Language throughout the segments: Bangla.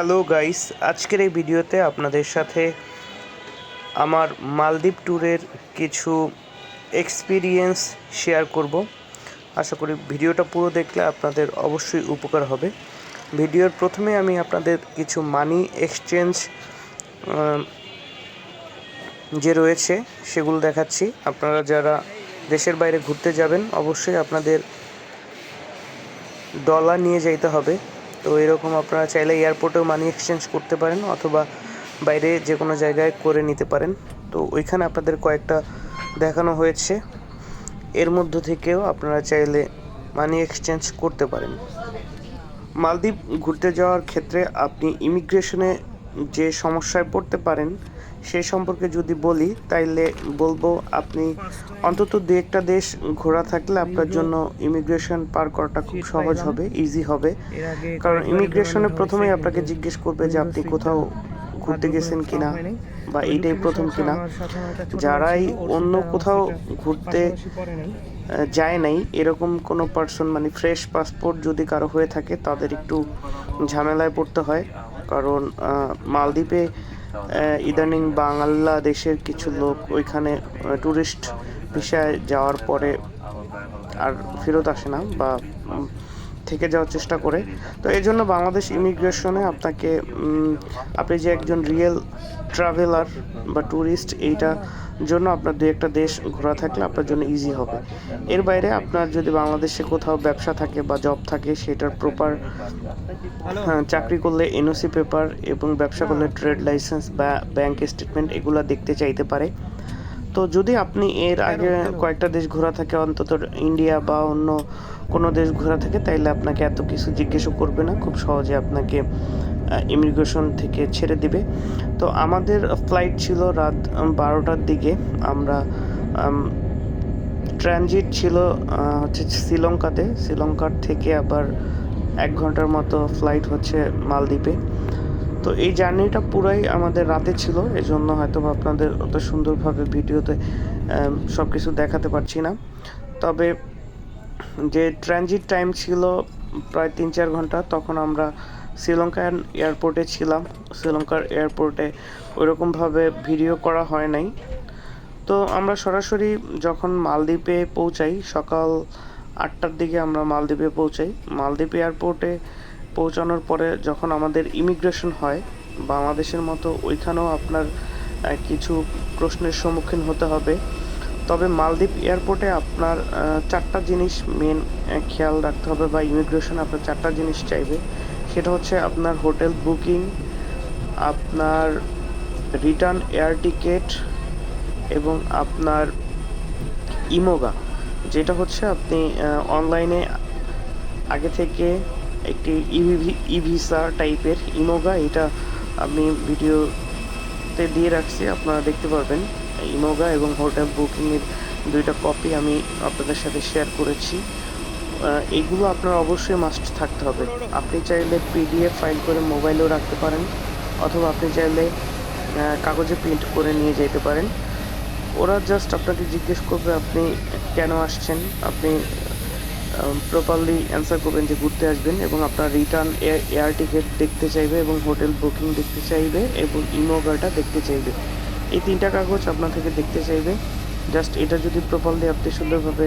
হ্যালো গাইস, আজকের এই ভিডিওতে আপনাদের সাথে আমার মালদ্বীপ ট্যুরের কিছু এক্সপিরিয়েন্স শেয়ার করব। আশা করি ভিডিওটা পুরো দেখলে আপনাদের অবশ্যই উপকার হবে। ভিডিওর প্রথমে আমি আপনাদের কিছু মানি এক্সচেঞ্জ যে রয়েছে সেগুলো দেখাচ্ছি। আপনারা যারা দেশের বাইরে ঘুরতে যাবেন, অবশ্যই আপনাদের ডলার নিয়ে যাইতে হবে। তো এরকম আপনারা চাইলে এয়ারপোর্টেও মানি এক্সচেঞ্জ করতে পারেন অথবা বাইরে যে কোনো জায়গায় করে নিতে পারেন। তো ওইখানে আপনাদের কয়েকটা দেখানো হয়েছে। এর মধ্য থেকেও আপনারা চাইলে মানি এক্সচেঞ্জ করতে পারেন। মালদ্বীপ ঘুরতে যাওয়ার ক্ষেত্রে আপনি ইমিগ্রেশনে যে সমস্যায় পড়তে পারেন সে সম্পর্কে যদি বলি, তাইলে বলব আপনি অন্তত দু একটা দেশ ঘোরা থাকলে আপনার জন্য ইমিগ্রেশন পার করাটা খুব সহজ হবে ইজি হবে। কারণ ইমিগ্রেশনে প্রথমেই আপনাকে জিজ্ঞেস করবে যে আপনি কোথাও ঘুরতে গেছেন কিনা বা এইটাই প্রথম কিনা। যারাই অন্য কোথাও ঘুরতে যায় নাই, এরকম কোনো পার্সন মানে ফ্রেশ পাসপোর্ট যদি কারও হয়ে থাকে, তাদের একটু ঝামেলায় পড়তে হয়। কারণ মালদ্বীপে ইদানিং বাংলাদেশের কিছু লোক ওইখানে টুরিস্ট ভিসায় যাওয়ার পরে আর ফেরত আসে না বা থেকে যাওয়ার চেষ্টা করে। তো এই জন্য বাংলাদেশ ইমিগ্রেশনে আপনাকে আপনি যে একজন রিয়েল ট্রাভেলার বা ট্যুরিস্ট এইটা জন্য আপনার দু একটা দেশ ঘোরা থাকলে আপনার জন্য ইজি হবে। এর বাইরে আপনার যদি বাংলাদেশে কোথাও ব্যবসা থাকে বা জব থাকে সেটার প্রপার চাকরি করলে এনওসি পেপার এবং ব্যবসা করলে ট্রেড লাইসেন্স বা ব্যাংক স্টেটমেন্ট এগুলো দেখতে চাইতে পারে। তো যদি আপনি এর আগে কয়েকটা দেশ ঘোরা থাকে অন্তত ইন্ডিয়া বা অন্য কোনো দেশ ঘোরা থাকে তাইলে আপনাকে এত কিছু জিজ্ঞেসও করবে না। খুব সহজে আপনাকে ইমিগ্রেশন থেকে ছেড়ে দিবে। তো আমাদের ফ্লাইট ছিল রাত বারোটার দিকে। আমরা ট্রানজিট ছিল হচ্ছে শ্রীলঙ্কাতে। শ্রীলঙ্কার থেকে আবার এক ঘণ্টার মতো ফ্লাইট হচ্ছে মালদ্বীপে। তো এই জার্নিটা পুরাই আমাদের রাতে ছিল, এজন্য হয়তো আপনাদের অত সুন্দরভাবে ভিডিওতে সব কিছু দেখাতে পারছি না। তবে যে ট্রানজিট টাইম ছিল প্রায় তিন চার ঘণ্টা, তখন আমরা শ্রীলঙ্কান এয়ারপোর্টে ছিলাম। শ্রীলঙ্কার এয়ারপোর্টে ওইরকমভাবে ভিডিও করা হয় নাই। তো আমরা সরাসরি যখন মালদ্বীপে পৌঁছাই, সকাল আটটার দিকে আমরা মালদ্বীপে পৌঁছাই। মালদ্বীপ এয়ারপোর্টে পৌঁছানোর পরে যখন আমাদের ইমিগ্রেশন হয় বাংলাদেশের মতো ওইখানেও আপনার কিছু প্রশ্নের সম্মুখীন হতে হবে। তবে মালদ্বীপ এয়ারপোর্টে আপনার চারটা জিনিস মেন খেয়াল রাখতে হবে বা ইমিগ্রেশন আপনার চারটা জিনিস চাইবে। সেটা হচ্ছে আপনার হোটেল বুকিং আপনার রিটার্ন এয়ার টিকেট এবং আপনার ইমোগা। যেটা হচ্ছে আপনি অনলাইনে আগে থেকে একটি ই ভিসা টাইপের ইমোগা এটা আমি ভিডিওতে দিয়ে রাখছি, আপনারা দেখতে পারবেন। ইমোগা এবং হোটেল বুকিংয়ের দুইটা কপি আমি আপনাদের সাথে শেয়ার করেছি। এগুলো আপনার অবশ্যই মাস্ট থাকতে হবে। আপনি চাইলে পিডিএফ ফাইল করে মোবাইলেও রাখতে পারেন, অথবা আপনি চাইলে কাগজে প্রিন্ট করে নিয়ে যেতে পারেন। ওরা জাস্ট আপনাকে জিজ্ঞেস করবে, আপনি কেন আসছেন? আপনি প্রপারলি অ্যান্সার করবেন যে ঘুরতে আসবেন এবং আপনার রিটার্ন এয়ার টিকিট দেখতে চাইবে এবং হোটেল বুকিং দেখতে চাইবে এবং ইমোগারটা দেখতে চাইবে। এই তিনটা কাগজ আপনার থেকে দেখতে চাইবে। জাস্ট এটা যদি প্রপারলি আপনি সুন্দরভাবে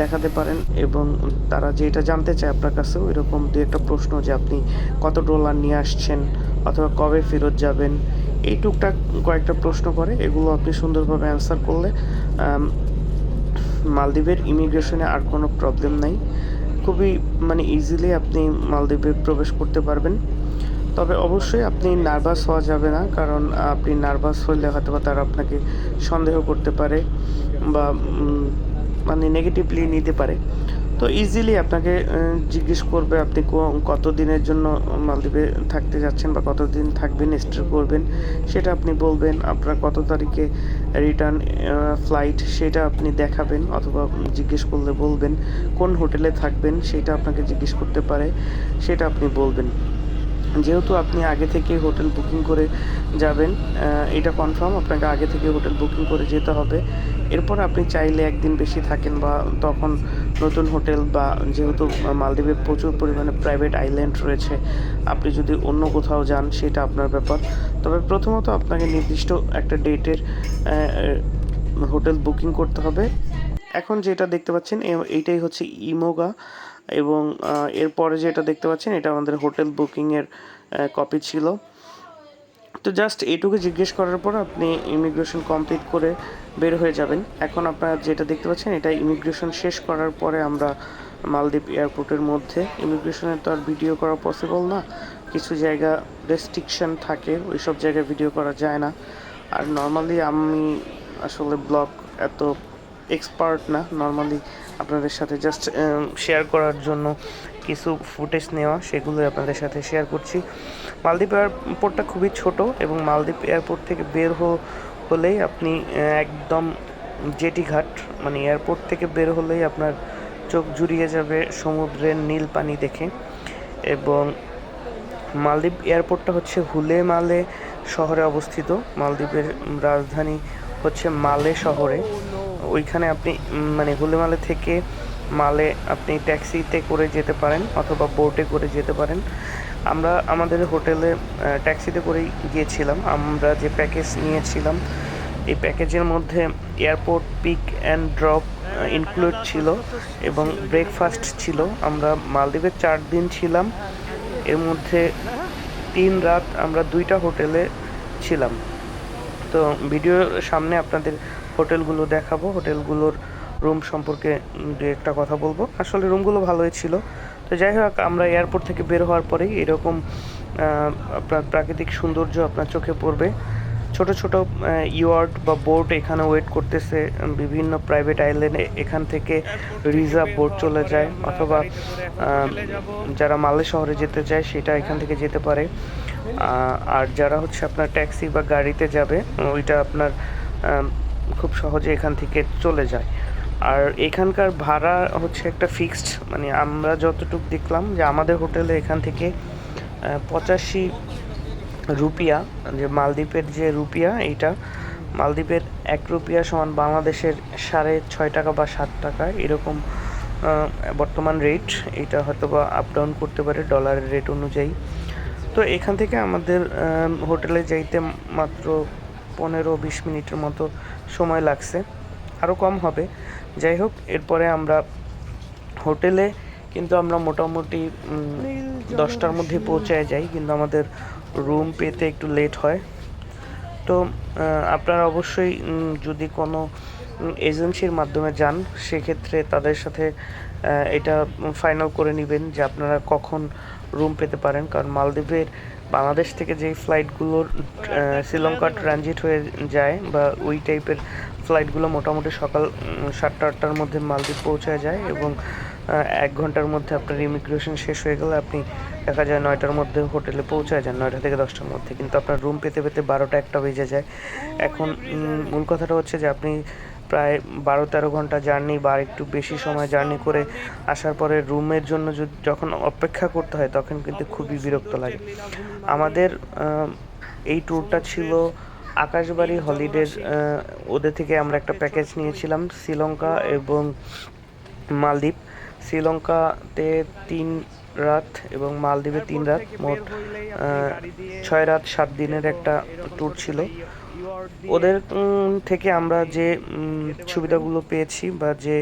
দেখাতে পারেন এবং তারা যেটা জানতে চায় আপনার কাছে ওই রকম দু একটা প্রশ্ন যে আপনি কত ডলার নিয়ে আসছেন অথবা কবে ফেরত যাবেন, এই টুকটাক কয়েকটা প্রশ্ন করে, এগুলো আপনি সুন্দরভাবে অ্যান্সার করলে মালদ্বীপের ইমিগ্রেশনে আর কোনো প্রবলেম নাই। খুবই মানে ইজিলি আপনি মালদ্বীপে প্রবেশ করতে পারবেন। তবে অবশ্যই আপনি নার্ভাস হওয়া যাবে না, কারণ আপনি নার্ভাস হলে হয়তো বা তারা আপনাকে সন্দেহ করতে পারে বা মানে নেগেটিভলি নিতে পারে। তো ইজিলি আপনাকে জিজ্ঞেস করবে আপনি কত দিনের জন্য মালদ্বীপে থাকতে যাচ্ছেন বা কতদিন থাকবেন স্টে করবেন, সেটা আপনি বলবেন। আপনার কত তারিখে রিটার্ন ফ্লাইট সেটা আপনি দেখাবেন অথবা জিজ্ঞেস করলে বলবেন। কোন হোটেলে থাকবেন সেটা আপনাকে জিজ্ঞেস করতে পারে, সেটা আপনি বলবেন। যেহেতু আপনি আগে থেকে হোটেল বুকিং করে যাবেন এটা কনফার্ম আপনাকে আগে থেকে হোটেল বুকিং করে যেতে হবে। এরপর আপনি চাইলে একদিন বেশি থাকেন বা তখন নতুন হোটেল বা যেহেতু মালদ্বীপে প্রচুর পরিমাণে প্রাইভেট আইল্যান্ড রয়েছে, আপনি যদি অন্য কোথাও যান, সেটা আপনার ব্যাপার। তবে প্রথমত আপনাকে নির্দিষ্ট একটা ডেটের হোটেল বুকিং করতে হবে। এখন যেটা দেখতে পাচ্ছেন এইটাই হচ্ছে ইমোগা এবং এরপরে যেটা দেখতে পাচ্ছেন, এটা আমাদের হোটেল বুকিংয়ের কপি ছিল। তো জাস্ট এইটুকু জিজ্ঞেস করার পর আপনি ইমিগ্রেশন কমপ্লিট করে বের হয়ে যাবেন। এখন আপনারা যেটা দেখতে পাচ্ছেন, এটা ইমিগ্রেশন শেষ করার পরে আমরা মালদ্বীপ এয়ারপোর্টের মধ্যে। ইমিগ্রেশনের তো আর ভিডিও করা পসিবল না। কিছু জায়গা রেস্ট্রিকশন থাকে ওই সব জায়গায় ভিডিও করা যায় না। আর নর্মালি আমি আসলে ব্লগ এত এক্সপার্ট না। নর্মালি আপনাদের সাথে জাস্ট শেয়ার করার জন্য কিছু ফুটেজ নেওয়া সেগুলো আপনাদের সাথে শেয়ার করছি। মালদ্বীপ এয়ারপোর্টটা খুবই ছোট এবং মালদ্বীপ এয়ারপোর্ট থেকে বের হলেই আপনি একদম জেটি ঘাট মানে এয়ারপোর্ট থেকে বের হলেই আপনার চোখ জুড়িয়ে যাবে সমুদ্রের নীল পানি দেখে। এবং মালদ্বীপ এয়ারপোর্টটা হচ্ছে হুলে মালে শহরে অবস্থিত। মালদ্বীপের রাজধানী হচ্ছে মালে শহরে। ওইখানে আপনি মানে হুলে মালে থেকে মালে আপনি ট্যাক্সিতে করে যেতে পারেন অথবা বোটে করে যেতে পারেন। আমরা আমাদের হোটেলে ট্যাক্সিতে করেই গিয়েছিলাম। আমরা যে প্যাকেজ নিয়েছিলাম, এই প্যাকেজের মধ্যে airport pick and drop include ছিল এবং ব্রেকফাস্ট ছিল। আমরা মালদ্বীপে চার দিন ছিলাম। এর মধ্যে তিন রাত আমরা দুইটা হোটেলে ছিলাম। তো ভিডিওর সামনে আপনাদের হোটেলগুলো দেখাবো। হোটেলগুলোর রুম সম্পর্কে দু একটা কথা বলব। আসলে রুমগুলো ভালোই ছিল। তো যাই হোক, আমরা এয়ারপোর্ট থেকে বের হওয়ার পরেই এরকম আপনার প্রাকৃতিক সৌন্দর্য আপনার চোখে পড়বে। ছোট ছোট ইওয়ার্ড বা বোট এখানে ওয়েট করতেছে বিভিন্ন প্রাইভেট আইল্যান্ডে এখান থেকে রিজার্ভ বোট চলে যায় অথবা যারা মালে শহরে যেতে চায় সেটা এখান থেকে যেতে পারে। আর যারা হচ্ছে আপনার ট্যাক্সি বা গাড়িতে যাবে, ওইটা আপনার খুব সহজে এখান থেকে চলে যায়। আর এখানকার ভাড়া হচ্ছে একটা ফিক্সড মানে আমরা যতটুকু দেখলাম যে আমাদের হোটেলে এখান থেকে পঁচাশি রুপিয়া, যে মালদ্বীপের যে রুপিয়া, এইটা মালদ্বীপের এক রুপিয়া সমান বাংলাদেশের সাড়ে ছয় টাকা বা সাত টাকা, এরকম বর্তমান রেট এটা হয়তো বা আপ ডাউন করতে পারে ডলারের রেট অনুযায়ী। তো এখান থেকে আমাদের হোটেলে যাইতে মাত্র পনেরো, বিশ মিনিটের মতো সময় লাগছে। আরও কম হবে। যাই হোক, এরপরে আমরা হোটেলে কিন্তু আমরা মোটামুটি দশটার মধ্যে পৌঁছায় যাই, কিন্তু আমাদের রুম পেতে একটু লেট হয়। তো আপনারা অবশ্যই যদি কোনো এজেন্সির মাধ্যমে যান, সেক্ষেত্রে তাদের সাথে এটা ফাইনাল করে নেবেন যে আপনারা কখন রুম পেতে পারেন। কারণ মালদ্বীপের বাংলাদেশ থেকে যে ফ্লাইটগুলোর শ্রীলঙ্কা ট্রানজিট হয়ে যায় বা ওই টাইপের ফ্লাইটগুলো মোটামুটি সকাল সাতটা, আটটার মধ্যে মালদ্বীপ পৌঁছায় যায় এবং এক ঘণ্টার মধ্যে আপনার ইমিগ্রেশন শেষ হয়ে গেলে আপনি দেখা যায় নয়টার মধ্যে হোটেলে পৌঁছায় যান, নয়টা থেকে দশটার মধ্যে। কিন্তু আপনার রুম পেতে পেতে বারোটা, একটা বেজে যায়। এখন মূল কথাটা হচ্ছে যে আপনি প্রায় বারো তেরো ঘণ্টা জার্নি বা একটু বেশি সময় জার্নি করে আসার পরে রুমের জন্য যখন অপেক্ষা করতে হয়, তখন কিন্তু খুবই বিরক্ত লাগে। আমাদের এই ট্যুরটা ছিল আকাশবাড়ি হলিডেজ ওদের থেকে আমরা একটা প্যাকেজ নিয়েছিলাম, শ্রীলঙ্কা এবং মালদ্বীপ। শ্রীলঙ্কাতে তিন রাত এবং মালদ্বীপে তিন রাত, মোট ছয় রাত সাত দিনের একটা ট্যুর ছিল। ওদের থেকে আমরা যে সুবিধাগুলো পেয়েছি বা যে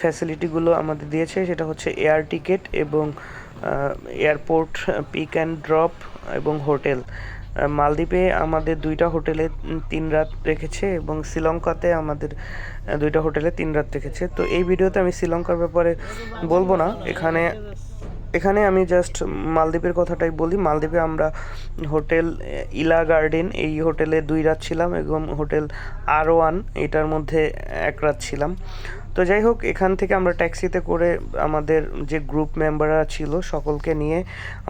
ফ্যাসিলিটিগুলো আমাদের দিয়েছে, সেটা হচ্ছে এয়ার টিকেট এবং এয়ারপোর্ট পিক অ্যান্ড ড্রপ এবং হোটেল মালদ্বীপে আমাদের দুইটা হোটেলে তিন রাত রেখেছে এবং শ্রীলঙ্কাতে আমাদের দুইটা হোটেলে তিন রাত রেখেছে। তো এই ভিডিওতে আমি শ্রীলঙ্কার ব্যাপারে বলব না। এখানে এখানে আমি জাস্ট মালদ্বীপের কথাটাই বলি। মালদ্বীপে আমরা হোটেল, ইলা গার্ডেন, এই হোটেলে দুই রাত ছিলাম এবং হোটেল আর ওয়ান, এটার মধ্যে এক রাত ছিলাম। তো যাই হোক, এখান থেকে আমরা ট্যাক্সিতে করে আমাদের যে গ্রুপ মেম্বাররা ছিল সকলকে নিয়ে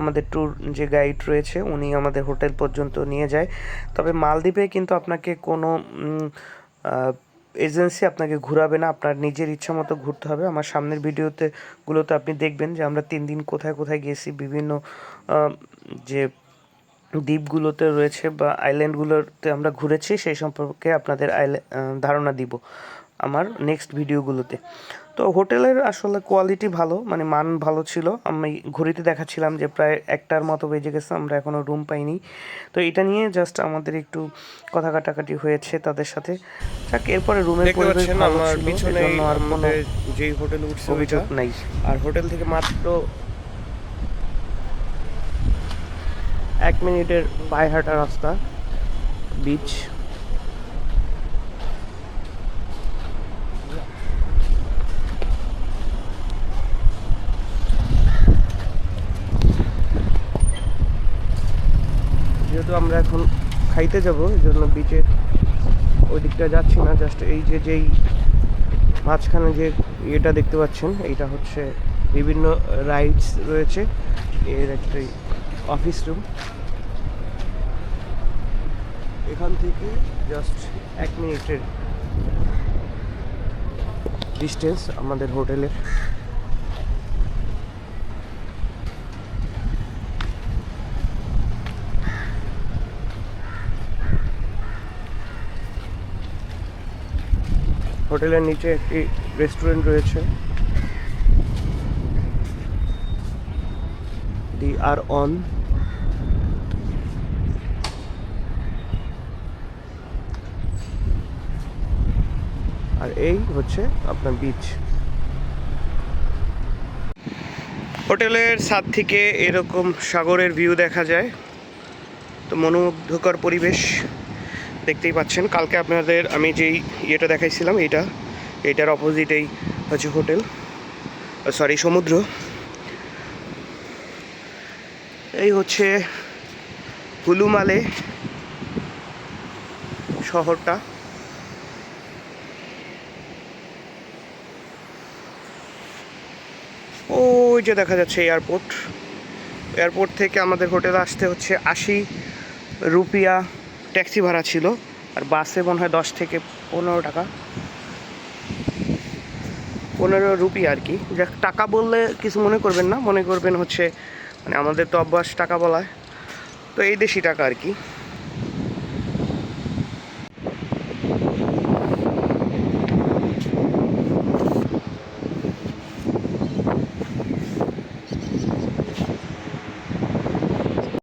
আমাদের ট্যুর যে গাইড রয়েছে, উনি আমাদের হোটেল পর্যন্ত নিয়ে যায়। তবে মালদ্বীপে কিন্তু আপনাকে কোনো এজেন্সি আপনাকে ঘুরাবে না, আপনার নিজের ইচ্ছা মতো ঘুরতে হবে। আমার সামনের ভিডিওতে গুলোতে আপনি দেখবেন যে আমরা তিন দিন কোথায় কোথায় গেছি বিভিন্ন যে দ্বীপগুলোতে রয়েছে বা আইল্যান্ডগুলোতে আমরা ঘুরেছি, সেই সম্পর্কে আপনাদের ধারণা দিব। আমার নেক্সট ভিডিওগুলোতে তো হোটেলের আসলে কোয়ালিটি ভালো মানে মান ভালো ছিল। আমি ঘড়িতে দেখাচ্ছিলাম যে প্রায় একটার মতো বেজে গেছে আমরা এখনও রুম পাইনি। তো এটা নিয়ে জাস্ট আমাদের একটু কথা কাটাকাটি হয়েছে তাদের সাথে। যাক এরপরে রুমের পরিবেশ ভালো আমার ছিল এজন্য আর কোনো যেই হোটেল উঠছে অভিযোগ নাই। আর হোটেল থেকে মাত্র এক মিনিটের পায়ে হাঁটা রাস্তা বিচ যেহেতু আমরা এখন খাইতে যাব এই জন্য বিচের ওই দিকটা যাচ্ছি না জাস্ট এই যে যেই মাঝখানে যে ইয়েটা দেখতে পাচ্ছেন, এইটা হচ্ছে বিভিন্ন রাইডস রয়েছে, এর একটি অফিস রুম এখান থেকে জাস্ট এক মিনিটের ডিস্টেন্স আমাদের হোটেলের। হোটেলের নিচে একটি রেস্টুরেন্ট রয়েছে। দি আর অন আর এই হচ্ছে আপনার বিচ হোটেলের ছাদ থেকে এরকম সাগরের ভিউ দেখা যায়। তো মনোমুগ্ধকর পরিবেশ। দেখতেই পাচ্ছেন। কালকে আপনাদের আমি যেই ইয়েটা দেখাইছিলাম, এইটা, এইটার অপোজিটেই হচ্ছে হোটেল। সরি সমুদ্র। এই হচ্ছে হুলুমালে শহরটা। ওই যে দেখা যাচ্ছে এয়ারপোর্ট। এয়ারপোর্ট থেকে আমাদের হোটেলে আসতে হচ্ছে আশি রুপিয়া। ট্যাক্সি ভাড়া ছিল আর বাসে মনে হয় দশ থেকে পনেরো টাকা। পনেরো রুপি আর কি। যাক, টাকা বললে কিছু মনে করবেন না। মনে করবেন হচ্ছে মানে আমাদের তো অভ্যাস টাকা বলায়। তো এই দেশি টাকা আর কি।